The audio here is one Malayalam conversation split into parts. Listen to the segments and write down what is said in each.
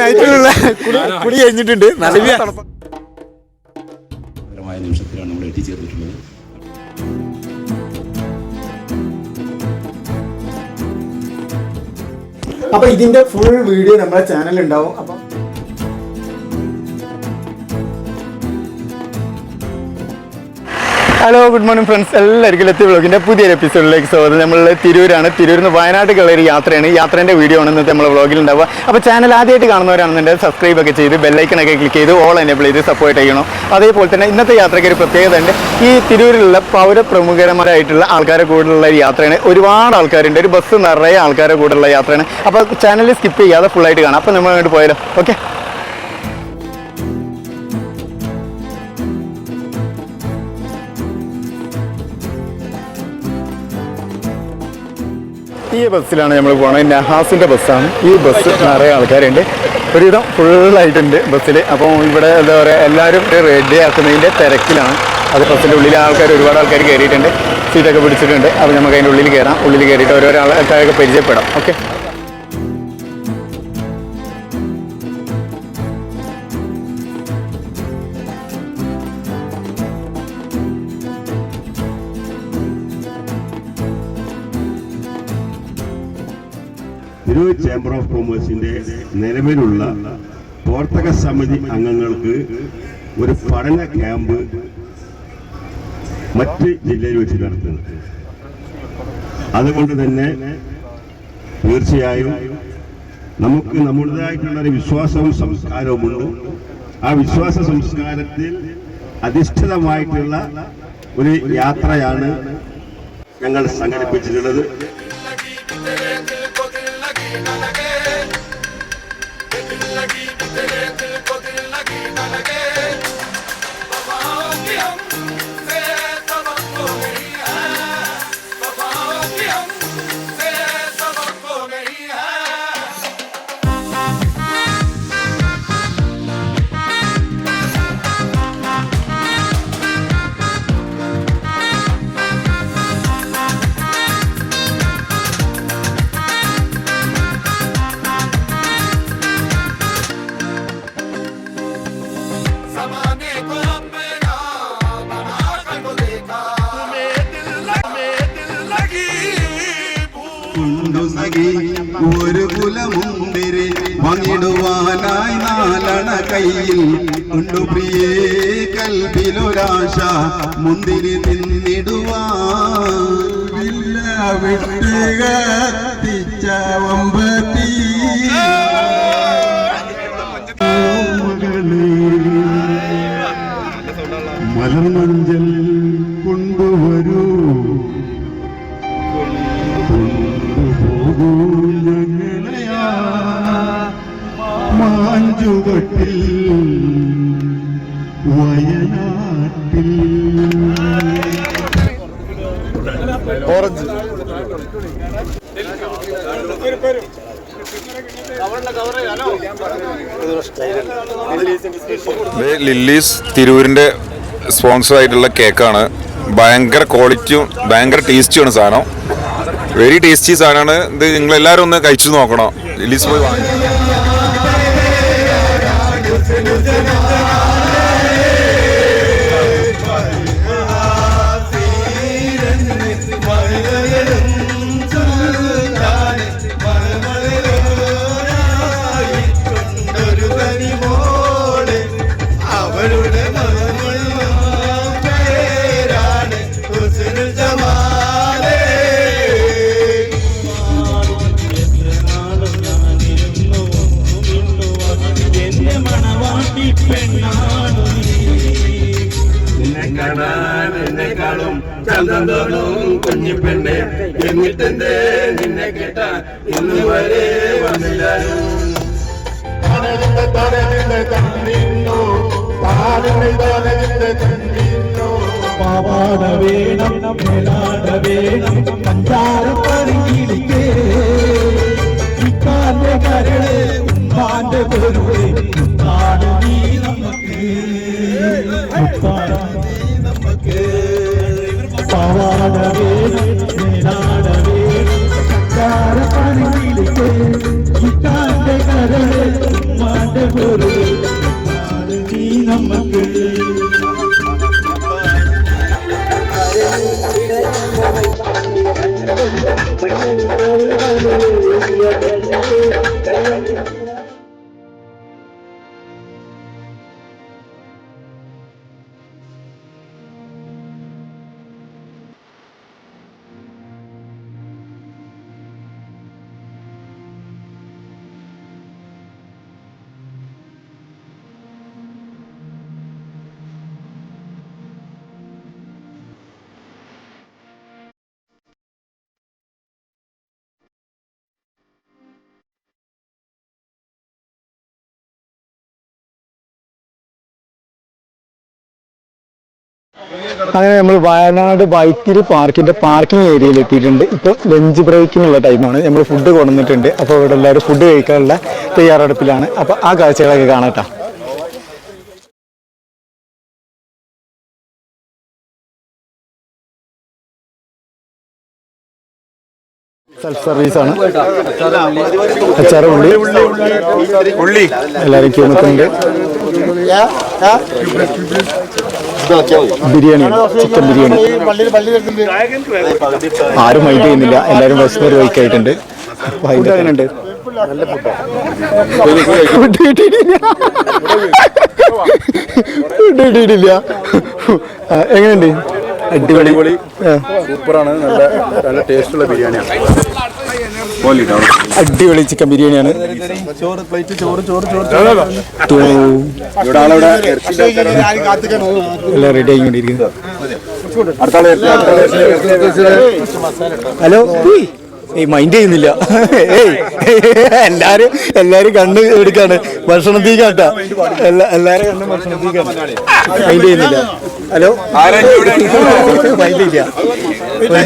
നൈറ്റിലുള്ള കുടി കഴിഞ്ഞിട്ടുണ്ട്. നല്ല പരമായ നിമിഷത്തിലാണ് നമ്മൾ എത്തിച്ചേർന്നിട്ടുള്ളത് അപ്പൊ ഇതിന്റെ ഫുൾ വീഡിയോ നമ്മുടെ ചാനലിൽ ഉണ്ടാവും. അപ്പൊ ഹലോ ഗുഡ് മോർണിംഗ് ഫ്രണ്ട്സ് എല്ലാവർക്കും എത്തി വ്ളോഗിന്റെ പുതിയൊരു എപ്പിസോഡിലേക്ക് സ്വാഗതം. നമ്മൾ തിരൂരാണ്. തിരൂരിൽ നിന്ന് വയനാട്ടിലുള്ള ഒരു യാത്രയാണ്. യാത്രേന്റെ വീഡിയോ ആണ് ഇന്നത്തെ നമ്മുടെ വ്ളോഗിൽ ഉണ്ടാവുക. അപ്പോൾ ചാനൽ ആദ്യമായിട്ട് കാണുന്നവരാണെന്നുണ്ടെങ്കിൽ സബ്സ്ക്രൈബ് ഒക്കെ ചെയ്ത് ബെല്ലൈക്കണൊക്കെ ക്ലിക്ക് ചെയ്ത് ഓൾ എനേബിൾ ചെയ്ത് സപ്പോർട്ട് ചെയ്യണം. അതേപോലെ തന്നെ ഇന്നത്തെ യാത്രയ്ക്ക് ഒരു പ്രത്യേകത ഉണ്ട്. ഈ തിരൂരിലുള്ള പൗരപ്രമുഖരമാരായിട്ടുള്ള ആൾക്കാരെ കൂടുതലുള്ള ഒരു യാത്രയാണ്. ഒരുപാട് ആൾക്കാരുണ്ട്. ഒരു ബസ് നിറയെ ആൾക്കാരെ കൂടുതലുള്ള യാത്രയാണ്. അപ്പോൾ ചാനൽ സ്കിപ്പ് ചെയ്യാതെ ഫുള്ളായിട്ട് കാണാം. അപ്പോൾ നമ്മൾ അങ്ങോട്ട് പോയാലോ. ഓക്കെ ഈ ബസ്സിലാണ് നമ്മൾ പോകുന്നത് നഹാസിന്റെ ബസ്സാണ്. ഈ ബസ് നിറയെ ആൾക്കാരുണ്ട്. ഒരുവിധം ഫുള്ളായിട്ടുണ്ട് ബസ്സിൽ അപ്പോൾ ഇവിടെ എന്താ പറയുക എല്ലാവരും റെഡി ആക്കുന്നതിന്റെ തിരക്കിലാണ്. അത് ബസ്സിന്റെ ഉള്ളിൽ ആൾക്കാർ ഒരുപാട് ആൾക്കാർ കയറിയിട്ടുണ്ട് സീറ്റൊക്കെ പിടിച്ചിട്ടുണ്ട്. അപ്പോൾ നമുക്ക് അതിന്റെ ഉള്ളിൽ കയറാം ഉള്ളിൽ കയറിയിട്ട് ഓരോരോ ആൾക്കാരൊക്കെ പരിചയപ്പെടാം. ഓക്കെ തിരൂർ ചേംബർ ഓഫ് കൊമേഴ്സിന്റെ നിലവിലുള്ള പ്രവർത്തക സമിതി അംഗങ്ങൾക്ക് ഒരു പഠന ക്യാമ്പ് മറ്റ് ജില്ലയിൽ വെച്ച് നടത്തുന്നത് അതുകൊണ്ട് തന്നെ തീർച്ചയായും നമുക്ക് നമ്മുടേതായിട്ടുള്ള ഒരു വിശ്വാസവും സംസ്കാരവുമുണ്ട്. ആ വിശ്വാസ സംസ്കാരത്തിൽ അധിഷ്ഠിതമായിട്ടുള്ള ഒരു യാത്രയാണ് ഞങ്ങൾ സംഘടിപ്പിച്ചിട്ടുള്ളത്. കൽബിലൊരാശ മുന്തിരി തിന്നിടുവാൻ വില്ല വിട്ട് കത്തിച്ച വമ്പത്തി. മലർമഞ്ചൽ ഇത് ലില്ലീസ് തിരൂരിന്റെ സ്പോൺസർ ആയിട്ടുള്ള കേക്കാണ് ഭയങ്കര ക്വാളിറ്റിയും ഭയങ്കര ടേസ്റ്റിയാണ് സാധനം. വെരി ടേസ്റ്റി സാധനമാണ്. ഇത് നിങ്ങൾ എല്ലാവരും ഒന്ന് കഴിച്ചു നോക്കണം. ലില്ലീസ് പോയി വാങ്ങി. ചന്തം കുഞ്ഞു പെണ്ണെ എന്നിട്ടെന്തേ നിന്നെ കേട്ടാൻ ഇന്ന് വരെ വന്നില്ലാരും തനതിന്റെ പാവാട വേണം മേലാട വേണം പഞ്ചാര Thank you. അങ്ങനെ നമ്മൾ വയനാട് വൈത്തിരി പാർക്കിന്റെ പാർക്കിംഗ് ഏരിയയിൽ എത്തിയിട്ടുണ്ട്. ഇപ്പോൾ ലഞ്ച് ബ്രേക്കിനുള്ള ടൈമാണ്. നമ്മൾ ഫുഡ് കൊണ്ടുവന്നിട്ടുണ്ട്. അപ്പോൾ ഇവിടെ എല്ലാവരും ഫുഡ് കഴിക്കാനുള്ള തയ്യാറെടുപ്പിലാണ്. അപ്പോൾ ആ കാഴ്ചകളൊക്കെ കാണാട്ടോ. സെൽഫ് സർവീസ് ആണ്. അച്ചാറ് ഉള്ളി. ഉള്ളി. എല്ലാവരും ക്യൂ നിൽക്കുന്നുണ്ട്. ബിരിയാണി ചിക്കൻ ബിരിയാണി. ആരും മൈൻഡ് ചെയ്യുന്നില്ല. എല്ലാവരും വിശന്നൊരു വൈക്കായിട്ടുണ്ട് അതിനുണ്ട് ഫുഡ് കിട്ടിയിട്ടില്ല ഫുഡ് കിട്ടിയിട്ടില്ല ആ, എങ്ങനെയുണ്ട്? അടിപൊളി. സൂപ്പറാണ്. നല്ല നല്ല ടേസ്റ്റുള്ള ബിരിയാണിയാണ്. അടിപൊളി ചിക്കൻ ബിരിയാണിയാണ്. എല്ലാം റെഡി ആയിക്കൊണ്ടിരിക്കുന്നു. ഹലോ. ഏയ് മൈൻഡ് ചെയ്യുന്നില്ല. ഏയ് എല്ലാരും എല്ലാരും കണ്ണ് എടുക്കാണ്. ഭക്ഷണം തീ കാട്ട എല്ലാരും കണ്ണ് മൈൻഡ് ചെയ്യുന്നില്ല. ഹലോ മൈൻഡ്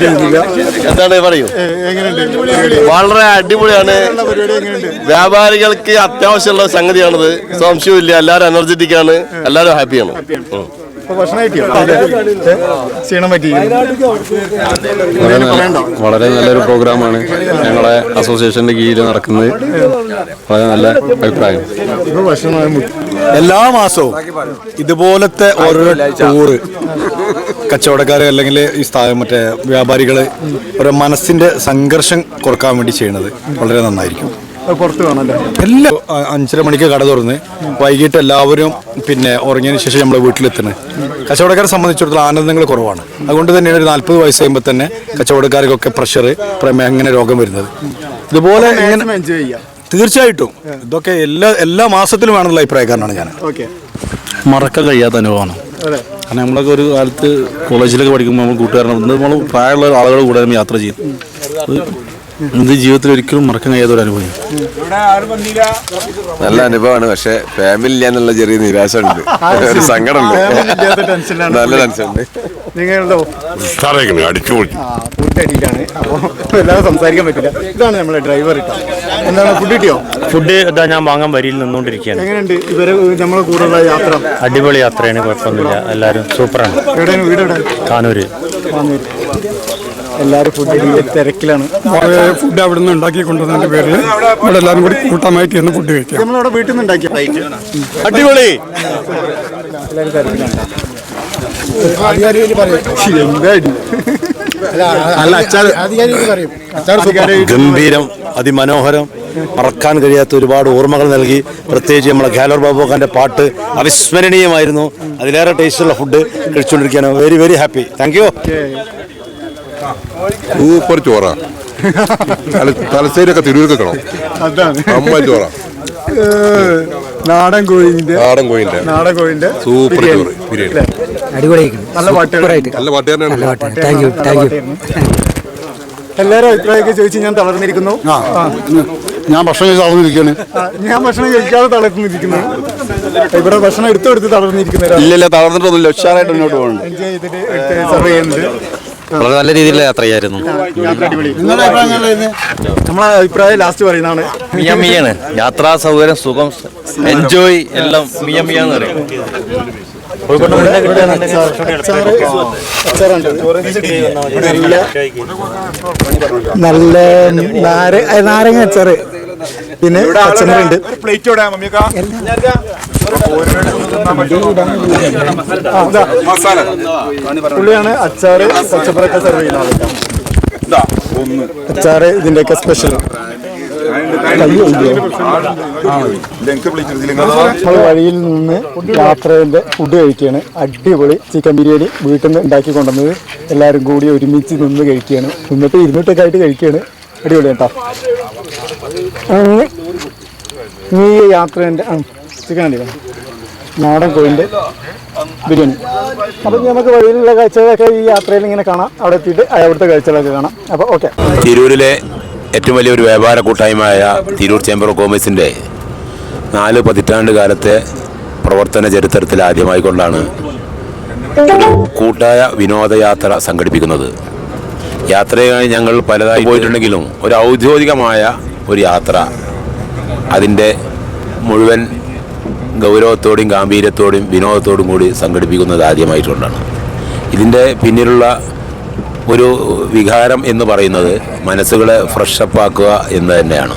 ചെയ്യുന്നില്ല എന്താണ് പറയൂ? വളരെ അടിപൊളിയാണ്. വ്യാപാരികൾക്ക് അത്യാവശ്യമുള്ള സംഗതിയാണിത്. സംശയമില്ല. എല്ലാവരും എനർജറ്റിക് ആണ്. എല്ലാവരും ഹാപ്പിയാണ് ക്ഷീണം പറ്റി. വളരെ നല്ലൊരു പ്രോഗ്രാമാണ് ഞങ്ങളെ അസോസിയേഷന്റെ കീഴിൽ നടക്കുന്നത്. വളരെ നല്ല അഭിപ്രായം. എല്ലാ മാസവും ഇതുപോലത്തെ ഓരോരോ ടൂറ് കച്ചവടക്കാർ അല്ലെങ്കിൽ ഈ സ്ഥാപനം മറ്റേ വ്യാപാരികൾ ഓരോ മനസ്സിന്റെ സംഘർഷം കുറയ്ക്കാൻ വേണ്ടി ചെയ്യുന്നത് വളരെ നന്നായിരിക്കും. പുറത്ത് വേണമല്ലോ എല്ലാ അഞ്ചര മണിക്ക് കട തുറന്ന് വൈകിട്ട് എല്ലാവരും പിന്നെ ഉറങ്ങിയതിന് ശേഷം നമ്മൾ വീട്ടിലെത്തുന്നത്. കച്ചവടക്കാരെ സംബന്ധിച്ചിടത്തോളം ആനന്ദങ്ങൾ കുറവാണ്. അതുകൊണ്ട് തന്നെയാണ് ഒരു നാൽപ്പത് വയസ്സ് കഴിയുമ്പോൾ തന്നെ കച്ചവടക്കാർക്കൊക്കെ പ്രഷർ പ്രമേഹം അങ്ങനെ രോഗം വരുന്നത്. ഇതുപോലെ ഇങ്ങനെ എൻജോയ് ചെയ്യാം. തീർച്ചയായിട്ടും. ഇതൊക്കെ എല്ലാ എല്ലാ മാസത്തിലും വേണമെന്നുള്ള അഭിപ്രായക്കാരനാണ് ഞാൻ ഓക്കെ മറക്കാൻ കഴിയാത്ത അനുഭവമാണ്. അതെ. കാരണം നമ്മളൊക്കെ ഒരു കാലത്ത് കോളേജിലൊക്കെ പഠിക്കുമ്പോൾ നമ്മൾ കൂട്ടുകാരനെ നമ്മൾ പ്രായമുള്ള ആളുകൾ കൂടെ യാത്ര ചെയ്യും ഇത് ജീവിതത്തിൽ ഒരിക്കലും മറക്കാൻ കഴിയാത്ത ഒരു അനുഭവം. നല്ല അനുഭവമാണ് പക്ഷെ ഫാമിലി ഇല്ല എന്നുള്ള ചെറിയ നിരാശ ഉണ്ട് ഒരു സങ്കടമുണ്ട്. നല്ല ടെൻഷനുണ്ട് നിങ്ങളുണ്ടോ അടിച്ചു പൊളിച്ചു ആ ഫുഡ് അടിയിലാണ് അപ്പോൾ എല്ലാവരും സംസാരിക്കാൻ പറ്റില്ല. ഇതാണ് നമ്മളെ ഡ്രൈവർ ഇട്ടോ? എന്താണ് ഫുഡ് കിട്ടിയോ? ഫുഡ് ഇതാ ഞാൻ വാങ്ങാൻ വരിയിൽ നിന്നുകൊണ്ടിരിക്കുകയാണ്. എങ്ങനെയുണ്ട്? ഇവരെ നമ്മളെ കൂടെയുള്ള യാത്ര? അടിപൊളി യാത്രയാണ് കുഴപ്പമൊന്നുമില്ല. എല്ലാവരും സൂപ്പറാണ്. എവിടെയാണ് വീട് എവിടെ? കാനൂര്. വന്നൂര്. എല്ലാവരും ഫുഡ് തിരക്കിലാണ്. ഫുഡ് അവിടെ നിന്ന് ഉണ്ടാക്കി കൊണ്ടുവന്നതിന്റെ പേരിൽ ഇവിടെ എല്ലാവരും കൂടി കൂട്ടമായിട്ട് ഇരുന്ന് ഫുഡ് കഴിക്കാം. നമ്മളവിടെ വീട്ടിൽ നിന്ന് ഉണ്ടാക്കിയ അടിപൊളി? അല്ല അച്ചാർ. ഗംഭീരം അതിമനോഹരം മറക്കാൻ കഴിയാത്ത ഒരുപാട് ഓർമ്മകൾ നൽകി പ്രത്യേകിച്ച് നമ്മളെ ഖാലോർ ബാബുഖാന്റെ പാട്ട് അവിസ്മരണീയമായിരുന്നു. അതിലേറെ ടേസ്റ്റുള്ള food കഴിച്ചുകൊണ്ടിരിക്കുകയാണ്. Very very happy thank you super ചോറ. തലശ്ശേരിയൊക്കെ തിരൂർക്കണം അതാണ്. അമ്മ ചോറ. നാടൻ കോഴിന്റെ നാടൻ കോഴിന്റെ നാടൻ കോഴിന്റെ സൂപ്പർ. ചോറ് ബിരിയാണി. നല്ല പാട്ടുകൾ നല്ല പാട്ടുകാരനാണ് എല്ലാവരും അഭിപ്രായമൊക്കെ ചോദിച്ച് ഞാൻ തളർന്നിരിക്കുന്നു. ഞാൻ ഭക്ഷണം തളർന്നിരിക്കുകയാണ്. ഞാൻ ഭക്ഷണം കഴിക്കാതെ തളർന്നിരിക്കുന്നു. ഇവിടെ ഭക്ഷണം എടുത്തു എടുത്ത് ഇല്ല തളർന്നിട്ടൊന്നുമില്ല. ഉഷാറായിട്ട് മുന്നോട്ട് പോകണം എൻജോയ് ചെയ്തിട്ട് സർവ് ചെയ്യുന്നുണ്ട്. വളരെ നല്ല രീതിയിലുള്ള യാത്രയായിരുന്നു. യാത്ര അടിപൊളി നമ്മളെ അഭിപ്രായം ലാസ്റ്റ് പറയുന്നതാണ്. മിയ മിയാണ് യാത്രാ സൗകര്യം സുഖം എൻജോയ് എല്ലാം മിയ മിയാന്ന് പറയും. നല്ല നാരങ്ങ അച്ചാറ്. പിന്നെ പച്ചമുറുണ്ട് പുള്ളിയാണ് അച്ചാറ് പച്ചപ്പറൊക്കെ സെർവ് ചെയ്യുന്ന ആളുകൾ അച്ചാറ് ഇതിന്റെയൊക്കെ സ്പെഷ്യൽ വഴിയിൽ നിന്ന് യാത്രേന്റെ ഫുഡ് കഴിക്കുകയാണ്. അടിപൊളി ചിക്കൻ ബിരിയാണി വീട്ടിൽ നിന്ന് ഉണ്ടാക്കി കൊണ്ടുവന്നത്. എല്ലാവരും കൂടി ഒരുമിച്ച് നിന്ന് കഴിക്കുകയാണ്. നിന്നിട്ട് ഇരുന്നിട്ടൊക്കെ ആയിട്ട് കഴിക്കുകയാണ്. അടിപൊളി കേട്ടോ നീ ആ ചിക്കൻ അടിയോ നാടൻ കോഴിന്റെ ബിരിയാണി. അപ്പം നമുക്ക് വഴിയിലുള്ള കാഴ്ചകളൊക്കെ ഈ യാത്രയിൽ ഇങ്ങനെ കാണാം. അവിടെ എത്തിയിട്ട് അവിടുത്തെ കാഴ്ചകളൊക്കെ കാണാം. അപ്പോൾ ഓക്കെ. തിരൂരിലെ ഏറ്റവും വലിയൊരു വ്യാപാര കൂട്ടായ്മയായ തിരൂർ ചേംബർ ഓഫ് കോമേഴ്സിന്റെ നാല് പതിറ്റാണ്ട് കാലത്തെ പ്രവർത്തന ചരിത്രത്തിൽ ആദ്യമായിക്കൊണ്ടാണ് കൊണ്ടാണ് കൂട്ടായ വിനോദയാത്ര സംഘടിപ്പിക്കുന്നത്. യാത്രയായി ഞങ്ങൾ പലതായി പോയിട്ടുണ്ടെങ്കിലും ഒരു ഔദ്യോഗികമായ ഒരു യാത്ര അതിന്റെ മുഴുവൻ ഗൗരവത്തോടെയും ഗാംഭീര്യത്തോടെയും വിനോദത്തോടും കൂടി സംഘടിപ്പിക്കുന്നത് ആദ്യമായിട്ടുകൊണ്ടാണ് ഇതിന്റെ പിന്നിലുള്ള ഒരു വികാരം എന്ന് പറയുന്നത് മനസ്സുകളെ ഫ്രഷപ്പാക്കുക എന്ന് തന്നെയാണ്.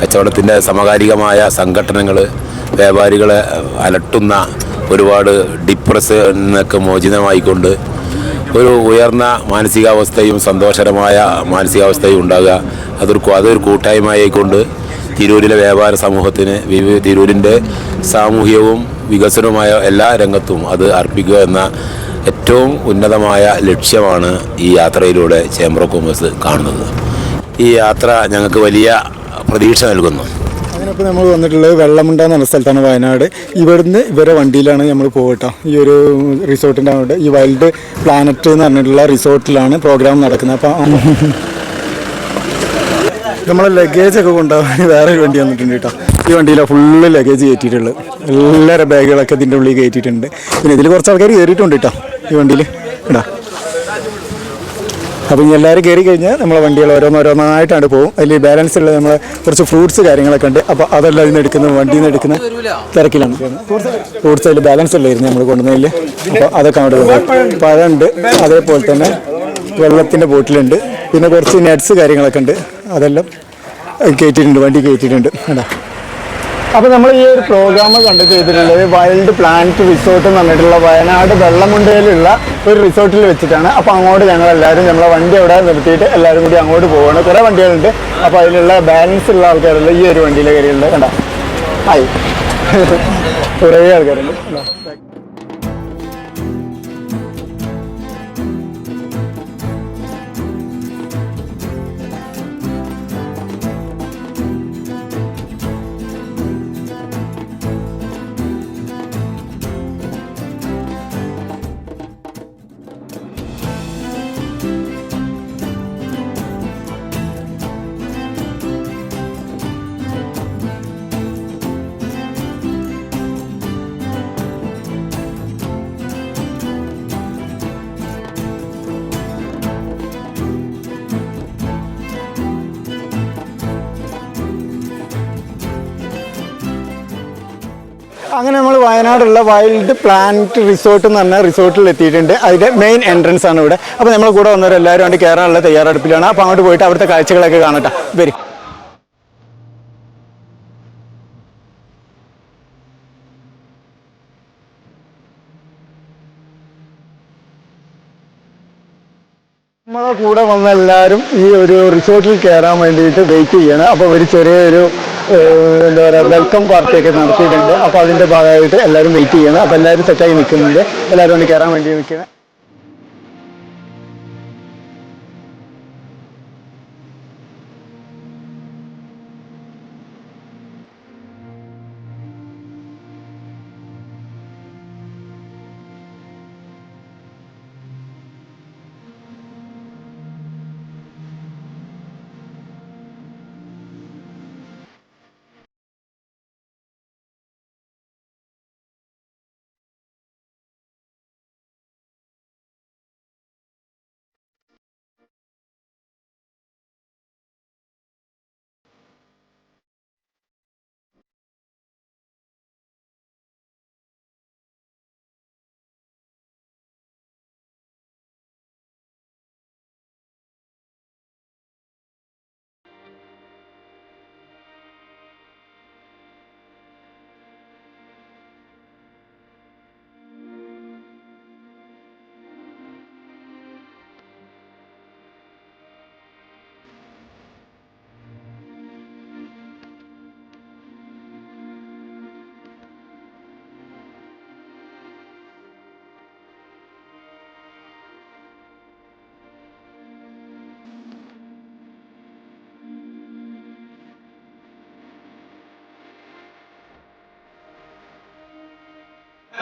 കച്ചവടത്തിന്റെ സമകാലികമായ സംഘടനകൾ വ്യാപാരികളെ അലട്ടുന്ന ഒരുപാട് ഡിപ്രസ് എന്നൊക്കെ മോചിതമായിക്കൊണ്ട് ഒരു ഉയർന്ന മാനസികാവസ്ഥയും സന്തോഷകരമായ മാനസികാവസ്ഥയും ഉണ്ടാകുക അതൊരു അതൊരു കൂട്ടായ്മയായിക്കൊണ്ട് തിരൂരിലെ വ്യാപാര സമൂഹത്തിന് തിരൂരിന്റെ സാമൂഹികവും വികസനവുമായ എല്ലാ രംഗത്തും അത് അർപ്പിക്കുക എന്ന ഏറ്റവും ഉന്നതമായ ലക്ഷ്യമാണ് ഈ യാത്രയിലൂടെ ചേംബർ ഓഫ് കോമേഴ്സ് കാണുന്നത്. ഈ യാത്ര ഞങ്ങൾക്ക് വലിയ പ്രതീക്ഷ നൽകുന്നു. ഇപ്പോൾ നമ്മൾ വന്നിട്ടുള്ളത് വെള്ളമുണ്ട എന്ന സ്ഥലത്താണ് വയനാട്. ഇവിടുന്ന് ഇവരെ വണ്ടിയിലാണ് നമ്മൾ പോകട്ടോ ഈ ഒരു റിസോർട്ടിന്റെ അവിടെ. ഈ വൈൽഡ് പ്ലാനറ്റ് എന്ന് പറഞ്ഞിട്ടുള്ള റിസോർട്ടിലാണ് പ്രോഗ്രാം നടക്കുന്നത്. അപ്പോൾ നമ്മളെ ലഗേജ് ഒക്കെ കൊണ്ടുപോകാൻ വേറെ ഒരു വണ്ടി വന്നിട്ടുണ്ട് കേട്ടോ. ഈ വണ്ടിയിലാണ് ഫുള്ള് ലഗേജ് കയറ്റിയിട്ടുള്ളത് എല്ലാവരുടെ ബാഗുകളൊക്കെ ഇതിന്റെ ഉള്ളിൽ കയറ്റിയിട്ടുണ്ട് പിന്നെ ഇതിൽ കുറച്ച് ആൾക്കാർ കയറിയിട്ടുണ്ട് കേട്ടോ ഈ വണ്ടിയിൽ കേട്ടോ അപ്പോൾ ഇനി എല്ലാവരും കയറി കഴിഞ്ഞാൽ നമ്മളെ വണ്ടികൾ ഓരോന്നോരോന്നായിട്ടാണ് പോകും അതിൽ ബാലൻസ് ഉള്ള നമ്മൾ കുറച്ച് ഫ്രൂട്ട്സ് കാര്യങ്ങളൊക്കെ ഉണ്ട്. അപ്പോൾ അതെല്ലാം ഇതിന് എടുക്കുന്ന വണ്ടിയിൽ നിന്ന് എടുക്കുന്ന തിരക്കിലാണ്. ഫ്രൂട്ട്സ് അതിൽ ബാലൻസ് ഉള്ളായിരുന്നു നമ്മൾ കൊണ്ടുവന്നതിൽ അപ്പോൾ അതൊക്കെ അവിടെ പഴമുണ്ട് അതേപോലെ തന്നെ വെള്ളത്തിന്റെ ബോട്ടിലുണ്ട് പിന്നെ കുറച്ച് നെറ്റ്സ് കാര്യങ്ങളൊക്കെ ഉണ്ട്. അതെല്ലാം കയറ്റിയിട്ടുണ്ട് വണ്ടി കയറ്റിയിട്ടുണ്ട് കേട്ടോ അപ്പോൾ നമ്മൾ ഈ ഒരു പ്രോഗ്രാം കണ്ടക്ട് ചെയ്തിട്ടുള്ളത് വൈൽഡ് പ്ലാനറ്റ് റിസോർട്ട് എന്ന് പറഞ്ഞിട്ടുള്ള വയനാട് വെള്ളമുണ്ടയിലുള്ള ഒരു റിസോർട്ടിൽ വെച്ചിട്ടാണ്. അപ്പോൾ അങ്ങോട്ട് ഞങ്ങൾ എല്ലാവരും നമ്മളെ വണ്ടി അവിടെ നിർത്തിയിട്ട് എല്ലാവരും കൂടി അങ്ങോട്ട് പോവുകയാണ് കുറേ വണ്ടികളുണ്ട്. അപ്പോൾ അതിലുള്ള ബാലൻസ് ഉള്ള ആൾക്കാരുള്ള ഈ ഒരു വണ്ടിയിലെ കയറിയുണ്ട് കണ്ടോ? ആയി. കുറേ ആൾക്കാരുണ്ട്. അങ്ങനെ നമ്മൾ വയനാടുള്ള വൈൽഡ് പ്ലാന്റ് റിസോർട്ട് എന്ന് പറഞ്ഞ റിസോർട്ടിൽ എത്തിയിട്ടുണ്ട്. അതിന്റെ മെയിൻ എൻട്രൻസ് ആണ് ഇവിടെ. അപ്പോൾ നമ്മൾ കൂടെ വന്നവരെല്ലാവരും വേണ്ടി കയറാനുള്ള തയ്യാറെടുപ്പിലാണ്. അപ്പോൾ അങ്ങോട്ട് പോയിട്ട് അവിടുത്തെ കാഴ്ചകളൊക്കെ കാണട്ടെ. വരും. നമ്മളെ കൂടെ വന്ന എല്ലാവരും ഈ ഒരു റിസോർട്ടിൽ കയറാൻ വേണ്ടിയിട്ട് വെയിറ്റ് ചെയ്യണം. അപ്പോൾ ഒരു ചെറിയൊരു എന്താ പറയുക വെൽക്കം പാർട്ടിയൊക്കെ നടത്തിയിട്ടുണ്ട്. അപ്പോൾ അതിന്റെ ഭാഗമായിട്ട് എല്ലാവരും വെയിറ്റ് ചെയ്യണം. അപ്പോൾ എല്ലാവരും സെറ്റായി നിൽക്കുന്നുണ്ട്. എല്ലാവരും ഒന്ന് കയറാൻ വേണ്ടി നിൽക്കണം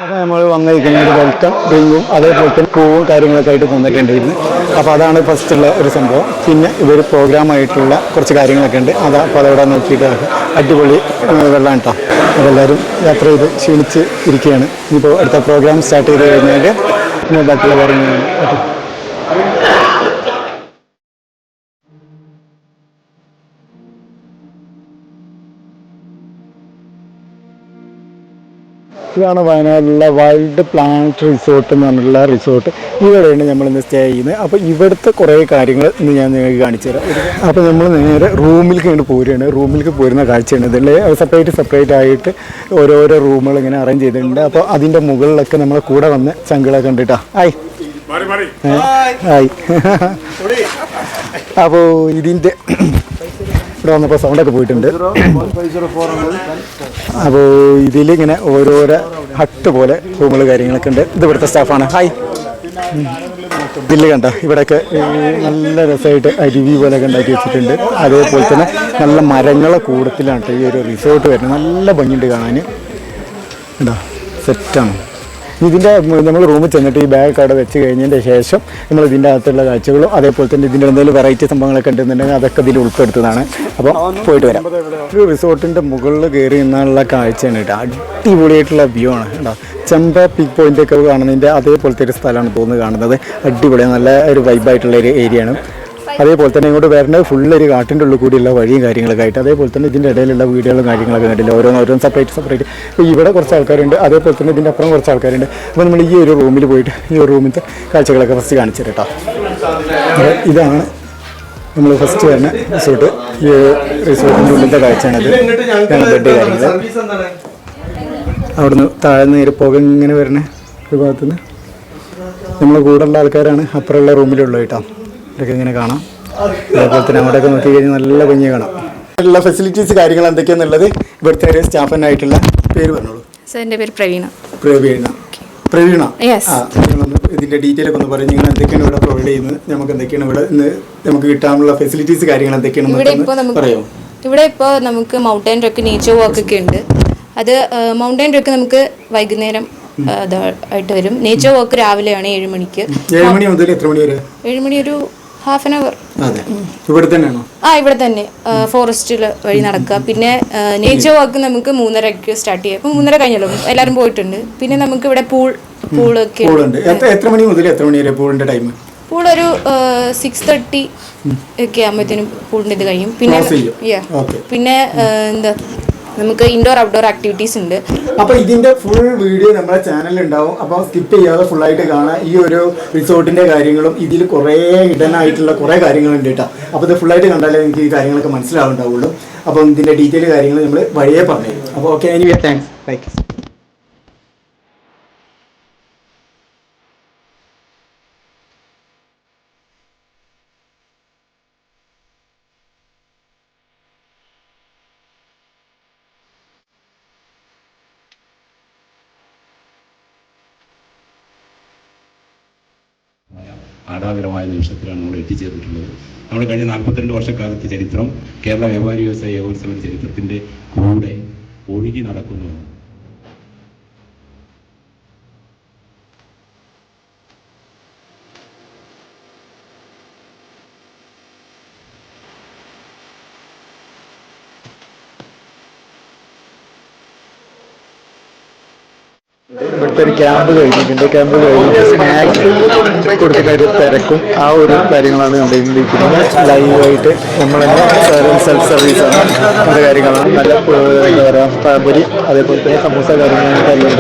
അപ്പോൾ നമ്മൾ വന്നിരിക്കുന്ന ഒരു വെൽക്കം ഡ്രിങ്കും അതേപോലെ തന്നെ പൂവും കാര്യങ്ങളൊക്കെ ആയിട്ട് കൊന്നിട്ടുണ്ടായിരുന്നു അപ്പോൾ അതാണ് ഫസ്റ്റുള്ള ഒരു സംഭവം. പിന്നെ ഇതൊരു പ്രോഗ്രാമായിട്ടുള്ള കുറച്ച് കാര്യങ്ങളൊക്കെ ഉണ്ട്. അത് അപ്പോൾ അതവിടെ നോക്കിയിട്ട് അടിപൊളി വെള്ളം കേട്ടോ അതെല്ലാവരും യാത്ര ചെയ്ത് ക്ഷീണിച്ച് ഇരിക്കുകയാണ്. ഇനിയിപ്പോൾ അടുത്ത പ്രോഗ്രാം സ്റ്റാർട്ട് ചെയ്ത് കഴിഞ്ഞാൽ ബാക്കിയുള്ള കാര്യങ്ങളാണ് ഇതാണ് വയനാടുള്ള വൈൽഡ് പ്ലാനറ്റ് റിസോർട്ട് എന്ന് പറഞ്ഞിട്ടുള്ള റിസോർട്ട്. ഇവിടെയാണ് നമ്മൾ ഇന്ന് സ്റ്റേ ചെയ്യുന്നത്. അപ്പോൾ ഇവിടുത്തെ കുറേ കാര്യങ്ങൾ ഇന്ന് ഞാൻ നിങ്ങൾക്ക് കാണിച്ചു തരാം. അപ്പോൾ നമ്മൾ നേരെ റൂമിലേക്ക് ഇങ്ങോട്ട് പോരുകയാണ്. റൂമിലേക്ക് പോരുന്ന കാഴ്ചയാണ് ഇതിൽ സെപ്പറേറ്റ് സെപ്പറേറ്റ് ആയിട്ട് ഓരോരോ റൂമുകൾ ഇങ്ങനെ അറേഞ്ച് ചെയ്തിട്ടുണ്ട്. അപ്പോൾ അതിന്റെ മുകളിലൊക്കെ നമ്മളെ കൂടെ വന്ന് ചങ്കിളെ കണ്ടിട്ടാ. ആയി ആയി അപ്പോൾ ഇതിന്റെ ഇവിടെ വന്നപ്പോൾ സൗണ്ടൊക്കെ പോയിട്ടുണ്ട്. അപ്പോൾ ഇതിലിങ്ങനെ ഓരോരോ ഹട്ട് പോലെ റൂമുകൾ കാര്യങ്ങളൊക്കെ ഉണ്ട്. ഇത് ഇവിടുത്തെ സ്റ്റാഫാണ്. ഹായ് ഇതിൽ കണ്ട ഇവിടെയൊക്കെ നല്ല രസമായിട്ട് അരുവി പോലെയൊക്കെ ഉണ്ടാക്കി വെച്ചിട്ടുണ്ട്. അതേപോലെ തന്നെ നല്ല മരങ്ങളെ കൂടത്തിലാണ് ഈ ഒരു റിസോർട്ട് വരുന്നത്. നല്ല ഭംഗിയുണ്ട് കാണാൻ. ഉണ്ടോ സെറ്റാണ് ഇതിന്റെ നമ്മൾ റൂമിൽ ചെന്നിട്ട് ഈ ബാഗ് അവിടെ വെച്ച് കഴിഞ്ഞതിന്റെ ശേഷം നമ്മൾ ഇതിന്റെ അകത്തുള്ള കാഴ്ചകളും അതേപോലെ തന്നെ ഇതിന്റെ എന്തെങ്കിലും വെറൈറ്റി സംഭവങ്ങളൊക്കെ ഉണ്ടെന്നുണ്ടെങ്കിൽ അതൊക്കെ ഇതിൽ ഉൾപ്പെടുത്തുന്നതാണ്. അപ്പോൾ പോയിട്ട് വരാം. ഒരു റിസോർട്ടിന്റെ മുകളിൽ കയറി നിന്നുള്ള കാഴ്ചയാണ് കേട്ടോ. അടിപൊളിയായിട്ടുള്ള വ്യൂ ആണ് കേട്ടോ. ചെമ്പ പിക്ക് പോയിന്റൊക്കെ ഒക്കെ കാണുന്നതിന്റെ അതേപോലത്തെ ഒരു സ്ഥലമാണ് തോന്നുന്നു കാണുന്നത്. അടിപൊളിയാണ് നല്ല ഒരു വൈബായിട്ടുള്ള ഒരു ഏരിയ ആണ്. അതേപോലെ തന്നെ ഇങ്ങോട്ട് വരുന്നത് ഫുൾ ഒരു കാട്ടിന്റെ ഉള്ളിൽ കൂടിയുള്ള വഴിയും കാര്യങ്ങളൊക്കെ ആയിട്ട്. അതേപോലെ തന്നെ ഇതിന്റെ ഇടയിലുള്ള വീടുകളും കാര്യങ്ങളൊക്കെ കണ്ടില്ല ഓരോന്ന് ഓരോന്ന് സെപ്പറേറ്റ് സെപ്പറേറ്റ് ഇവിടെ കുറച്ച് ആൾക്കാരുണ്ട്. അതേപോലെ തന്നെ ഇതിന്റെ അപ്പുറം കുറച്ച് ആൾക്കാരുണ്ട്. അപ്പോൾ നമ്മൾ ഈ ഒരു റൂമിൽ പോയിട്ട് ഈ ഒരു റൂമിലത്തെ കാഴ്ചകളൊക്കെ ഫസ്റ്റ് കാണിച്ചു കേട്ടോ. ഇതാണ് നമ്മൾ ഫസ്റ്റ് വരുന്ന റിസോർട്ട് ഈ റിസോർട്ടിന്റെ ഉള്ളിലത്തെ കാഴ്ചയാണത്. ബെഡ് കാര്യങ്ങൾ അവിടുന്ന് താഴ്ന്ന് നേരെ പുക ഇങ്ങനെ വരണേ ഒരു ഭാഗത്തുനിന്ന്. നമ്മളെ കൂടെയുള്ള ആൾക്കാരാണ് അപ്പുറമുള്ള റൂമിലുള്ളത് കേട്ടോ. ഇതൊക്കെ ഇങ്ങനെ കാണാം. അതേപോലെ തന്നെ അവിടെയൊക്കെ നോക്കി കഴിഞ്ഞാൽ നല്ല ഭംഗി കാണാം. എല്ലാ ഫെസിലിറ്റീസ് കാര്യങ്ങൾ എന്തൊക്കെയാണെന്നുള്ളത് ഇവിടുത്തെ ഒരു സ്റ്റാഫനായിട്ടുള്ള പേര് പറഞ്ഞോളൂ. സർ എന്റെ പേര് പ്രവീണ. പ്രവീണ. പ്രവീണ. ആ നിങ്ങളൊന്ന് ഇതിന്റെ ഡീറ്റെയിൽ ഒക്കെ ഒന്ന് പറയും നിങ്ങൾ എന്തൊക്കെയാണ് ഇവിടെ പ്രൊവൈഡ് ചെയ്യുന്നത്? നമുക്ക് എന്തൊക്കെയാണ് ഇവിടെ ഇന്ന് നമുക്ക് കിട്ടാനുള്ള ഫെസിലിറ്റീസ് കാര്യങ്ങൾ ഇവിടെ ഇപ്പോൾ എന്തൊക്കെയാണെന്ന് നമുക്ക് പറയോ ഇവിടെ ഇപ്പോൾ നമുക്ക് മൗണ്ടൻ ട്രക്ക് നേച്ചർ വാക്ക് ഒക്കെ ഉണ്ട്. അത് മൗണ്ടൻ ട്രക്ക് നമുക്ക് വൈകുന്നേരം ആയിട്ട് വരും. നേച്ചർ വാക്ക് രാവിലെയാണ് ഏഴ് മണിക്ക്. ഏഴ് മണി മുതൽ എത്ര മണി വരെ? ഏഴ് മണി ഒരു ഹാഫ് ആൻ അവർ അതെ. ഇവിടെ തന്നെയാണോ? ആ ഇവിടെ തന്നെ. ഫോറസ്റ്റിൽ വഴി നടക്കുക. പിന്നെ നേച്ചർ വാക്ക് നമുക്ക് മൂന്നരക്ക് സ്റ്റാർട്ട് ചെയ്യാം. ഇപ്പം മൂന്നര കഴിഞ്ഞല്ലോ. എല്ലാവരും പോയിട്ടുണ്ട്. പിന്നെ നമുക്ക് ഇവിടെ പൂൾ പൂളൊക്കെ എത്ര മണി മുതൽ എത്ര മണി വരെ പൂളിന്റെ ടൈം പൂൾ ഒരു സിക്സ് തേർട്ടി ഒക്കെ ആകുമ്പോഴത്തേനും പൂളിന്റെ ഇത് കഴിയും. പിന്നെ. പിന്നെ എന്താ നമുക്ക് ഇൻഡോർ ഔട്ട്ഡോർ ആക്ടിവിറ്റീസ് ഉണ്ട്. അപ്പോൾ ഇതിന്റെ ഫുൾ വീഡിയോ നമ്മുടെ ചാനലിൽ ഉണ്ടാവും. അപ്പോൾ സ്കിപ്പ് ചെയ്യാതെ ഫുൾ ആയിട്ട് കാണാം ഈ ഒരു റിസോർട്ടിന്റെ കാര്യങ്ങളും ഇതിൽ കുറേ ഹിഡൻ ആയിട്ടുള്ള കുറേ കാര്യങ്ങളുണ്ട് കേട്ടോ. അപ്പോൾ ഇത് ഫുൾ ആയിട്ട് കണ്ടാലേ എനിക്ക് ഈ കാര്യങ്ങളൊക്കെ മനസ്സിലാവുണ്ടാവുള്ളൂ അപ്പം ഇതിന്റെ ഡീറ്റെയിൽ കാര്യങ്ങൾ നമ്മൾ വഴിയേ പറഞ്ഞു അപ്പോൾ ഓക്കെ എനിവേ താങ്ക്സ് ലൈക്ക് നിമിഷത്തിലാണ് നമ്മൾ എത്തിച്ചേർന്നിട്ടുള്ളത്. നമ്മൾ കഴിഞ്ഞ നാൽപ്പത്തിരണ്ട് വർഷക്കാലത്തെ ചരിത്രം കേരള വ്യാപാരി വ്യവസായ ഏകോത്സവ ചരിത്രത്തിന്റെ കൂടെ ഒഴുകി നടക്കുന്നു. ഇവിടുത്തെ ഒരു ക്യാമ്പ് കഴിഞ്ഞിട്ടുണ്ട് ക്യാമ്പ് കഴിഞ്ഞിട്ട് സ്നാക്സ് കൊടുക്കുന്ന തിരക്കും ആ ഒരു കാര്യങ്ങളാണ് കണ്ടുകൊണ്ടിരിക്കുന്നത്. ലൈവായിട്ട് നമ്മൾ സെൽഫ് സർവീസ് ആണ്. അങ്ങനത്തെ കാര്യങ്ങളാണ്. നല്ല എന്താ പറയുക അതേപോലെ തന്നെ സമൂസ കാര്യങ്ങളാണ് എല്ലാം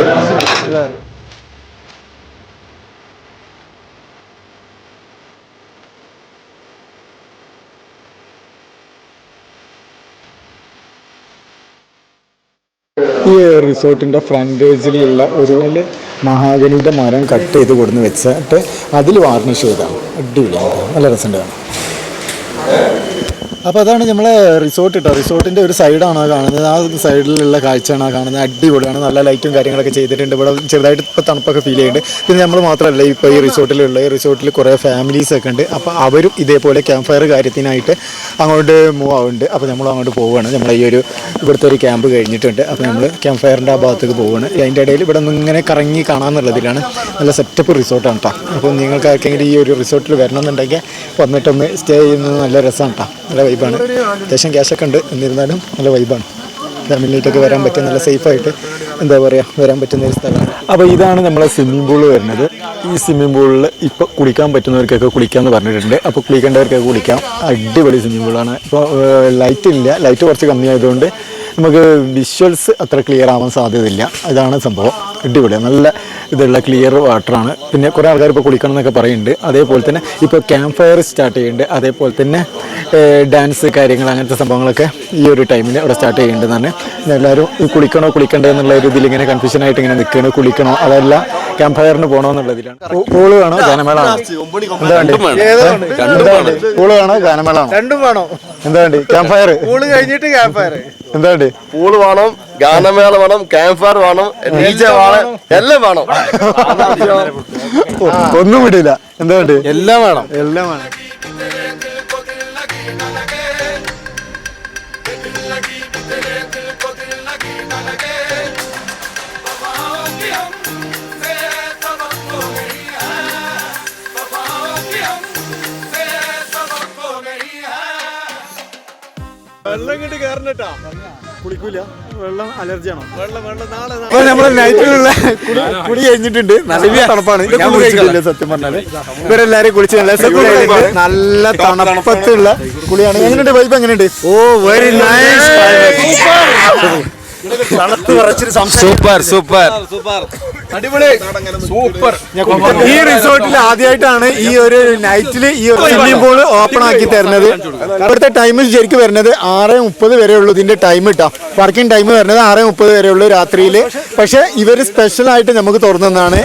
റിസോർട്ടിന്റെ ഫ്രണ്ടേജിലുള്ള ഒരു വലിയ മഹാഗനിയുടെ മരം കട്ട് ചെയ്ത് കൊടുന്ന് വെച്ചിട്ട് അതിൽ വാർണിഷ് ചെയ്താണ് അടിപൊളിയാണ് നല്ല രസമുണ്ടാണ് അപ്പോൾ അതാണ് നമ്മളെ റിസോർട്ട് കേട്ടോ റിസോർട്ടിന്റെ ഒരു സൈഡാണ് കാണുന്നത്? ആ സൈഡിലുള്ള കാഴ്ചയാണ് കാണുന്നത്? അടിപൊളിയാണ്. നല്ല ലൈറ്റും കാര്യങ്ങളൊക്കെ ചെയ്തിട്ടുണ്ട്. ഇവിടെ ചെറുതായിട്ട് ഇപ്പോൾ തണുപ്പൊക്കെ ഫീൽ ചെയ്യുന്നുണ്ട്. പിന്നെ നമ്മൾ മാത്രമല്ല ഇപ്പോൾ ഈ റിസോർട്ടിലുള്ള ഈ റിസോർട്ടിൽ കുറേ ഫാമിലീസ് ഒക്കെ ഉണ്ട്. അപ്പോൾ അവരും ഇതേപോലെ ക്യാമ്പ് ഫയർ കാര്യത്തിനായിട്ട് അങ്ങോട്ട് മൂവ് ആവുന്നുണ്ട്. അപ്പോൾ നമ്മൾ അങ്ങോട്ട് പോവുകയാണ്. നമ്മൾ ഈ ഒരു ഇവിടുത്തെ ഒരു ക്യാമ്പ് കഴിഞ്ഞിട്ടുണ്ട്. അപ്പോൾ നമ്മൾ ക്യാമ്പ് ഫയറിന്റെ ആ ഭാഗത്തേക്ക് പോവുകയാണ്. അതിന്റെ ഇടയിൽ ഇവിടെ നിന്ന് ഇങ്ങനെ കറങ്ങി കാണാമെന്നുള്ളതിലാണ് നല്ല സെറ്റപ്പ് റിസോർട്ടാണ് കേട്ടോ അപ്പോൾ നിങ്ങൾക്ക് ആർക്കെങ്കിലും ഈ ഒരു റിസോർട്ടിൽ വരണമെന്നുണ്ടെങ്കിൽ വന്നിട്ടൊന്ന് സ്റ്റേ ചെയ്യുന്നത് നല്ല രസമാണ് കേട്ടോ നല്ല വൈബാണ് അത്യാവശ്യം ക്യാഷൊക്കെ ഉണ്ട്. എന്നിരുന്നാലും നല്ല വൈബാണ് ഫാമിലിയായിട്ടൊക്കെ വരാൻ പറ്റിയ നല്ല സേഫായിട്ട് എന്താ പറയുക വരാൻ പറ്റുന്ന ഒരു സ്ഥലമാണ്. അപ്പോൾ ഇതാണ് നമ്മളെ സ്വിമ്മിംഗ് പൂൾ വരുന്നത്. ഈ സ്വിമ്മിംഗ് പൂളിൽ ഇപ്പോൾ കുളിക്കാൻ പറ്റുന്നവർക്കൊക്കെ കുളിക്കാമെന്ന് പറഞ്ഞിട്ടുണ്ട്. അപ്പോൾ കുളിക്കേണ്ടവർക്കൊക്കെ കുളിക്കാം. അടിപൊളി സ്വിമ്മിംഗ് പൂളാണ് ഇപ്പോൾ ലൈറ്റ് ഇല്ല. ലൈറ്റ് കുറച്ച് കമ്മിയായതുകൊണ്ട് നമുക്ക് വിഷ്വൽസ് അത്ര ക്ലിയർ ആവാൻ സാധ്യതയില്ല. അതാണ് സംഭവം. അടിപൊളിയാണ് നല്ല ഇതുള്ള ക്ലിയർ വാട്ടറാണ് പിന്നെ കുറേ ആൾക്കാർ ഇപ്പോൾ കുളിക്കണം എന്നൊക്കെ പറയുന്നുണ്ട്. അതേപോലെ തന്നെ ഇപ്പോൾ ക്യാമ്പ് ഫയർ സ്റ്റാർട്ട് ചെയ്യുന്നുണ്ട്. അതേപോലെ തന്നെ ഡാൻസ് കാര്യങ്ങൾ അങ്ങനത്തെ സംഭവങ്ങളൊക്കെ ഈ ഒരു ടൈമിൽ അവിടെ സ്റ്റാർട്ട് ചെയ്യുന്നുണ്ടെന്നാണ്. എല്ലാവരും കുളിക്കണോ കുളിക്കണ്ടേ എന്നുള്ള ഒരു ഇതിൽ ഇങ്ങനെ കൺഫ്യൂഷൻ ആയിട്ട് ഇങ്ങനെ നിൽക്കണോ കുളിക്കണോ അതല്ല ക്യാമ്പ് ഫയറിന് പോകണമെന്നുള്ളതിലാണ് പൂൾ വേണോ? ഗാനമേള പൂൾ വേണോ. ഗാനമേള രണ്ടും വേണോ? എന്താണ്ട് ക്യാമ്പ് ഫയർ പൂൾ കഴിഞ്ഞിട്ട് ക്യാമ്പ് ഫയർ എന്താണ്ട് പൂൾ വേണം ഗാനമേള വേണം ക്യാമ്പ് ഫയർ വേണം വേണം. എല്ലാം വേണം. ഒന്നും വിടില്ല. എന്താ വേണ്ടി? എല്ലാം വേണം. എല്ലാം വേണം. വെള്ളം കിട്ടി കയറണട്ടാ കുളിക്കൂല. വെള്ളം അലർജിയാണോ? വെള്ളം വെള്ളം നാളെ അപ്പൊ നമ്മൾ നൈറ്റിലുള്ള കുളി കുളി കഴിഞ്ഞിട്ടുണ്ട്. നല്ല തണുപ്പാണ്. ഞാൻ കുളിച്ചിട്ടില്ല സത്യം പറഞ്ഞാൽ. ഇവരെല്ലാരും കുളിച്ച് നല്ല നല്ല തണുപ്പത്തുള്ള കുളിയാണ്. എങ്ങനെയുണ്ട്? വൈബ് എങ്ങനെയുണ്ട്? Oh very nice super super. അടിപൊളി. സൂപ്പർ. ഈ റിസോർട്ടിൽ ആദ്യമായിട്ടാണ് ഈ ഒരു നൈറ്റിൽ ഈ ഒരു സ്വിമ്മിംഗ് പൂൾ ഓപ്പൺ ആക്കി തരുന്നത്. ഇവിടുത്തെ ടൈം ശരിക്കും വരുന്നത് ആറ് മുപ്പത് വരെ ഉള്ളൂ ഇതിന്റെ ടൈം ഇട്ടാ വർക്കിംഗ് ടൈം വരുന്നത് ആറ് മുപ്പത് വരെ ഉള്ളൂ രാത്രിയിൽ പക്ഷെ ഇവർ സ്പെഷ്യൽ ആയിട്ട് നമുക്ക് തുറന്നതാണ്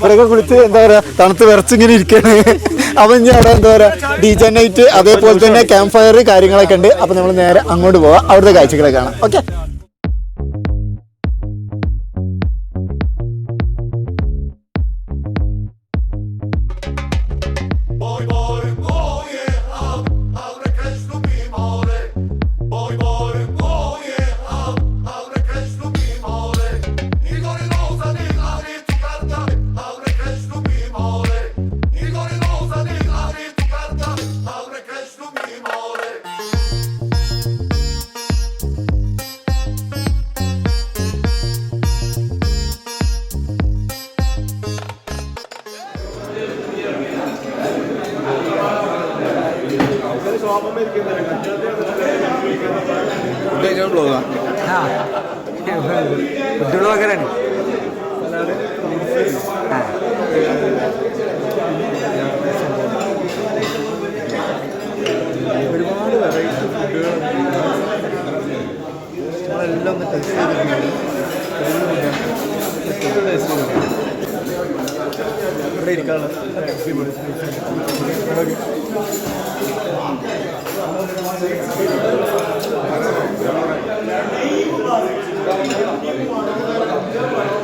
ഇവരൊക്കെ കുളിച്ച് എന്താ പറയാ തണുത്ത് വിറച്ചിങ്ങനെ ഇരിക്കാണ്. അപ്പൊ ഇനി അവിടെ എന്താ പറയാ ഡി ജെ നൈറ്റ് അതേപോലെ തന്നെ ക്യാമ്പ് ഫയർ കാര്യങ്ങളൊക്കെ ഉണ്ട്. അപ്പൊ നമ്മൾ നേരെ അങ്ങോട്ട് പോവാം. അവിടുത്തെ കാഴ്ചകളെ കാണാം. ഓക്കെ ഒരുപാട് വെറൈറ്റി ഫുഡുകളുണ്ട് നമ്മളെല്ലാം ഒന്ന് ടെസ്റ്റ് ചെയ്തിട്ടുണ്ട് ഇവിടെ ഇരിക്കാനുള്ള नहीं